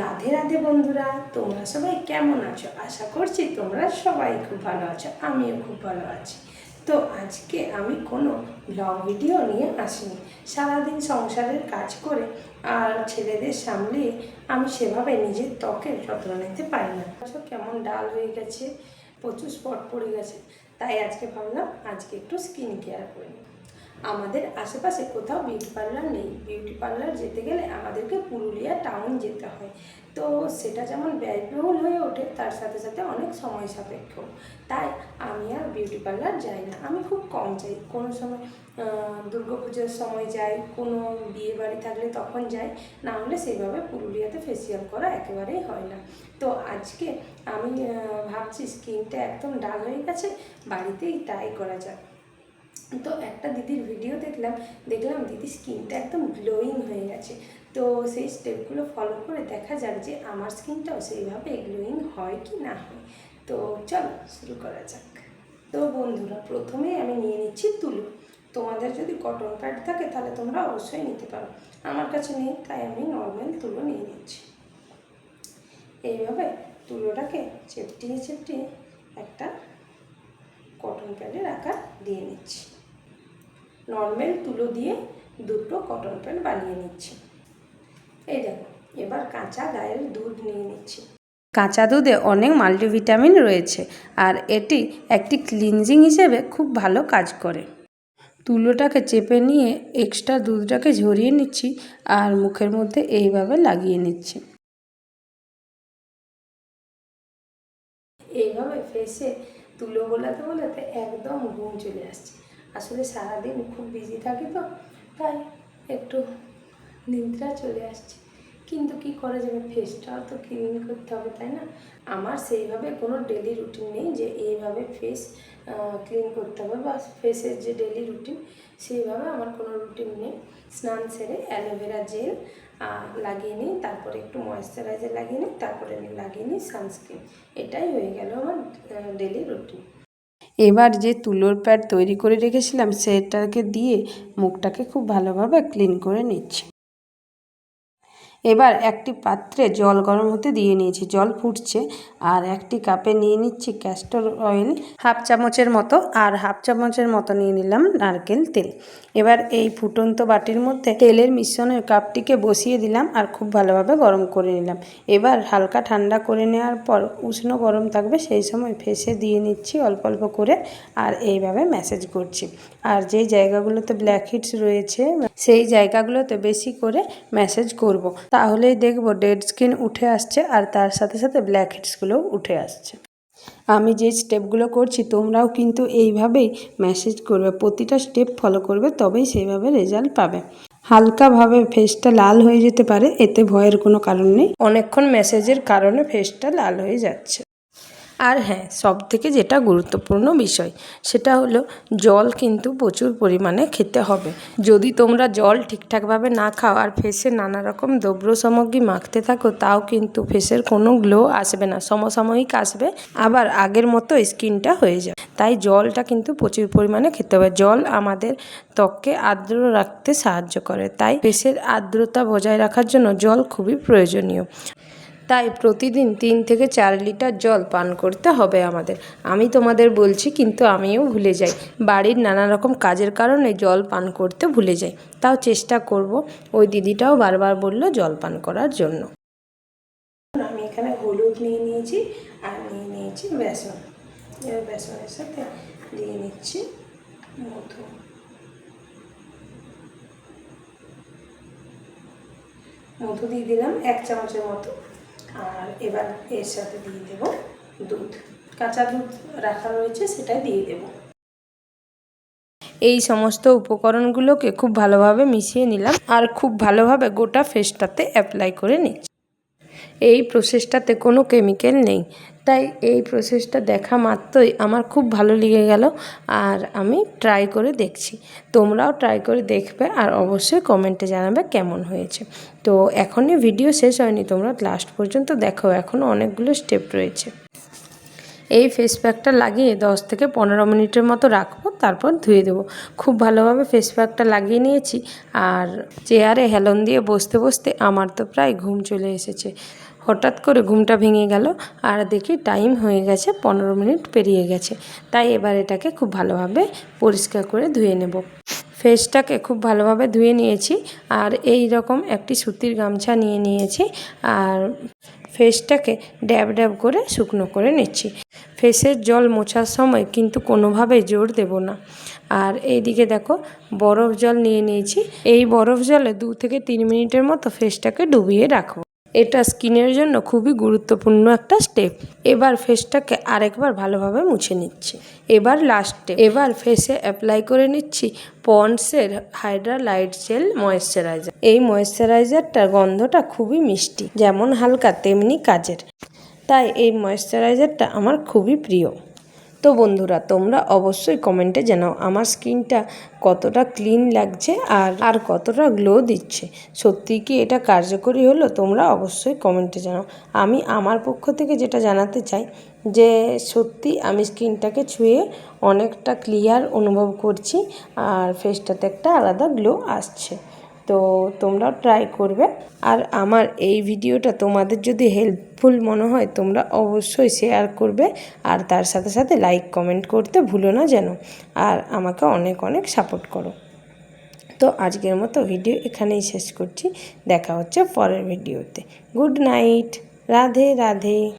রাধে রাধে বন্ধুরা তোমরা সবাই কেমন আছো? আশা করছি তোমরা সবাই খুব ভালো আছো আমিও খুব ভালো আছি। তো আজকে আমি কোনো ব্লগ ভিডিও নিয়ে আসিনি। সারাদিন সংসারের কাজ করে আর ছেলেদের সামলে আমি সেভাবে নিজের ত্বকের যত্ন নিতে পারি না। আচ্ছা, কেমন ডাল হয়ে গেছে? প্রচুর স্পট পড়ে গেছে। তাই আজকে ভাবলাম আজকে একটু স্কিন কেয়ার করে আমাদের আশেপাশে কোথাও বিউটি পার্লার নেই। বিউটি পার্লার যেতে গেলে আমাদেরকে পুরুলিয়া টাউন যেতে হয়। তো সেটা যেমন ব্যয়বহুল হয়ে ওঠে, তার সাথে সাথে অনেক সময় সাপেক্ষ। তাই আমি আর বিউটি পার্লার যাই না। আমি খুব কম যাই। কোনো সময় দুর্গা পুজোর সময় যাই, কোনো বিয়ে বাড়ি থাকলে তখন যাই। না হলে সেইভাবে পুরুলিয়াতে ফেসিয়াল করা একেবারেই হয় না। তো আজকে আমি ভাবছি স্কিনটা একদম ডাল হয়ে গেছে, বাড়িতেই ট্রাই করা যাক। তো একটা দিদির ভিডিও দেখলাম দেখলাম দিদির স্কিনটা একদম গ্লোয়িং হয়ে গেছে। তো সেই স্টেপগুলো ফলো করে দেখা যাক যে আমার স্কিনটাও সেইভাবে গ্লোয়িং হয় কি না হয়। তো চলো শুরু করা যাক। তো বন্ধুরা প্রথমেই আমি নিয়ে নিচ্ছি তুলো। তোমাদের যদি কটন প্যাড থাকে তাহলে তোমরা অবশ্যই নিতে পারো। আমার কাছে নেই, তাই আমি নর্মাল তুলো নিয়ে নিচ্ছি। এইভাবে তুলোটাকে চেপটিয়ে চেপটিয়ে একটা কটন প্যাডের আকার দিয়ে নিচ্ছি। নর্মাল তুলো দিয়ে দুটো কটন প্যাড বানিয়ে নিচ্ছি। এই দেখো, এবার কাঁচা গায়ের দুধ নিয়ে নিচ্ছি। কাঁচা দুধে অনেক মাল্টিভিটামিন রয়েছে আর এটি একটি ক্লিনজিং হিসেবে খুব ভালো কাজ করে। তুলোটাকে চেপে নিয়ে এক্সট্রা দুধটাকে ঝরিয়ে নিচ্ছি আর মুখের মধ্যে এইভাবে লাগিয়ে নিচ্ছি। এইভাবে ফেসে তুলো গোলাতে গোলাতে একদম ঘুম চলে আসছে। আসলে সারাদিন খুব বিজি থাকি তো, তাই একটু নিদ্রা চলে আসছে। কিন্তু কি করা যাবে? ফেসটাও তো ক্লিন করতে হবে, তাই না? আমার সেইভাবে কোনো ডেলি রুটিন নেই যে এইভাবে ফেস ক্লিন করতে হবে বা ফেসের যে ডেলি রুটিন সেইভাবে আমার কোনো রুটিন নেই। স্নান সেরে অ্যালোভেরা জেল লাগিয়ে নিই, তারপরে একটু ময়েশ্চারাইজার লাগিয়ে নিই, তারপরে আমি লাগিয়ে নিই সানস্ক্রিন এটাই হয়ে গেল আমার ডেলি রুটিন এবার যে তুলোর প্যাড তৈরি করে রেখেছিলাম, সেটাকে দিয়ে মুখটাকে খুব ভালোভাবে ক্লিন করে নিচ্ছি। এবার একটি পাত্রে জল গরম হতে দিয়ে নিয়েছি, জল ফুটছে। আর একটি কাপে নিয়ে নিচ্ছি ক্যাস্টর অয়েল হাফ চামচের মতো, আর হাফ চামচের মতো নিয়ে নিলাম নারকেল তেল। এবার এই ফুটন্ত বাটির মধ্যে তেলের মিশ্রণের কাপটিকে বসিয়ে দিলাম আর খুব ভালোভাবে গরম করে নিলাম। এবার হালকা ঠান্ডা করে নেওয়ার পর উষ্ণ গরম থাকবে, সেই সময় ফেসে দিয়ে নিচ্ছি অল্প অল্প করে আর এইভাবে ম্যাসেজ করছি। আর যেই জায়গাগুলোতে ব্ল্যাক হিটস রয়েছে, সেই জায়গাগুলোতে বেশি করে ম্যাসেজ করব। তাহলেই দেখব ডেড স্কিন উঠে আসছে আর তার সাথে সাথে ব্ল্যাক হেডসগুলোও উঠে আসছে। আমি যে স্টেপগুলো করছি, তোমরাও কিন্তু এইভাবেই মেসেজ করবে, প্রতিটা স্টেপ ফলো করবে, তবেই সেইভাবে রেজাল্ট পাবে। হালকাভাবে ফেসটা লাল হয়ে যেতে পারে, এতে ভয়ের কোনো কারণ নেই। অনেকক্ষণ মেসেজের কারণে ফেসটা লাল হয়ে যাচ্ছে। আর হ্যাঁ সব থেকে যেটা গুরুত্বপূর্ণ বিষয়, সেটা হলো জল কিন্তু প্রচুর পরিমাণে খেতে হবে। যদি তোমরা জল ঠিকঠাকভাবে না খাও আর ফেসে নানা রকম দ্রব্য সামগ্রী মাখতে থাকো, তাও কিন্তু ফেসের কোনো গ্লো আসবে না, সমসাময়িক আসবে, আবার আগের মতো স্কিনটা হয়ে যায় তাই জলটা কিন্তু প্রচুর পরিমাণে খেতে হবে। জল আমাদের ত্বককে আর্দ্র রাখতে সাহায্য করে, তাই ফেসের আর্দ্রতা বজায় রাখার জন্য জল খুবই প্রয়োজনীয়। তাই প্রতিদিন তিন থেকে চার লিটার জল পান করতে হবে আমাদের। আমি তোমাদের বলছি কিন্তু আমিও ভুলে যাই। বাড়ির নানা রকম কাজের কারণে জল পান করতে ভুলে যাই। তাও চেষ্টা করব ওই দিদিটাও বারবার বলল জল পান করার জন্য। আমি এখানে হলুদ নিয়ে নিয়েছি আর নিয়ে নিয়েছি বেসন। এবার বেসনের সাথে দিয়ে নিচ্ছি মধু। মধু দিয়ে দিলাম এক চামচের মতো। আর এবার এর সাথে দিয়ে দেব দুধ। কাঁচা দুধ রাখা রয়েছে, সেটাই দিয়ে দেব। এই সমস্ত উপকরণগুলোকে খুব ভালোভাবে মিশিয়ে নিলাম আর খুব ভালোভাবে গোটা ফেসটাতে অ্যাপ্লাই করে নিচ্ছি। এই প্রসেসটাতে কোনো কেমিক্যাল নেই। তাই এই প্রসেসটা দেখা মাত্রই আমার খুব ভালো লেগে গেল আর আমি ট্রাই করে দেখছি। তোমরাও ট্রাই করে দেখবে আর অবশ্যই কমেন্টে জানাবে কেমন হয়েছে। তো এখনই ভিডিও শেষ হয়নি, তোমরা লাস্ট পর্যন্ত দেখো, এখনও অনেকগুলো স্টেপ রয়েছে। এই ফেস প্যাকটা লাগিয়ে দশ থেকে পনেরো মিনিটের মতো রাখব, তারপর ধুয়ে দেবো। খুব ভালোভাবে ফেস প্যাকটা লাগিয়ে নিয়েছি আর চেয়ারে হেলন দিয়ে বসতে বসতে আমার তো প্রায় ঘুম চলে এসেছে। হঠাৎ করে ঘুমটা ভেঙে গেল আর দেখি টাইম হয়ে গেছে, পনেরো মিনিট পেরিয়ে গেছে। তাই এবার এটাকে খুব ভালোভাবে পরিষ্কার করে ধুয়ে নেব। ফেসটাকে খুব ভালোভাবে ধুয়ে নিয়েছি আর এই রকম একটি সুতির গামছা নিয়ে নিয়েছি আর ফেসটাকে ড্যাব ড্যাব করে শুকনো করে নিচ্ছি। ফেসের জল মোছার সময় কিন্তু কোনোভাবে জোর দেব না। আর এইদিকে দেখো, বরফ জল নিয়ে নিয়েছি। এই বরফ জলে দু থেকে তিন মিনিটের মতো ফেসটাকে ডুবিয়ে রাখব। এটা স্কিনের জন্য খুবই গুরুত্বপূর্ণ একটা স্টেপ এবার ফেসটাকে আরেকবার ভালোভাবে মুছে নিচ্ছি। এবার লাস্টে এবার ফেসে অ্যাপ্লাই করে নিচ্ছি পন্ডসের হাইড্রা লাইট জেল ময়েশ্চারাইজার এই ময়েশ্চারাইজারটার গন্ধটা খুবই মিষ্টি, যেমন হালকা তেমনি কাজের। তাই এই ময়েশ্চারাইজারটা আমার খুবই প্রিয়। তো বন্ধুরা, তোমরা অবশ্যই কমেন্টে জানাও আমার স্কিনটা কতটা ক্লিন লাগছে আর আর কতটা গ্লো দিচ্ছে। সত্যি কি এটা কার্যকরী হলো? তোমরা অবশ্যই কমেন্টে জানাও। আমি আমার পক্ষ থেকে যেটা জানাতে চাই যে, সত্যি আমি স্কিনটাকে ছুঁয়ে অনেকটা ক্লিয়ার অনুভব করছি আর ফেসটাতে একটা আলাদা গ্লো আসছে। তো তোমরাও ট্রাই করবে। আর আমার এই ভিডিওটা তোমাদের যদি হেল্পফুল মনে হয়, তোমরা অবশ্যই শেয়ার করবে। আর তার সাথে সাথে লাইক কমেন্ট করতে ভুলো না যেন। আর আমাকে অনেক অনেক সাপোর্ট করো। তো আজকের মতো ভিডিও এখানেই শেষ করছি। দেখা হচ্ছে পরের ভিডিওতে গুড নাইট রাধে রাধে।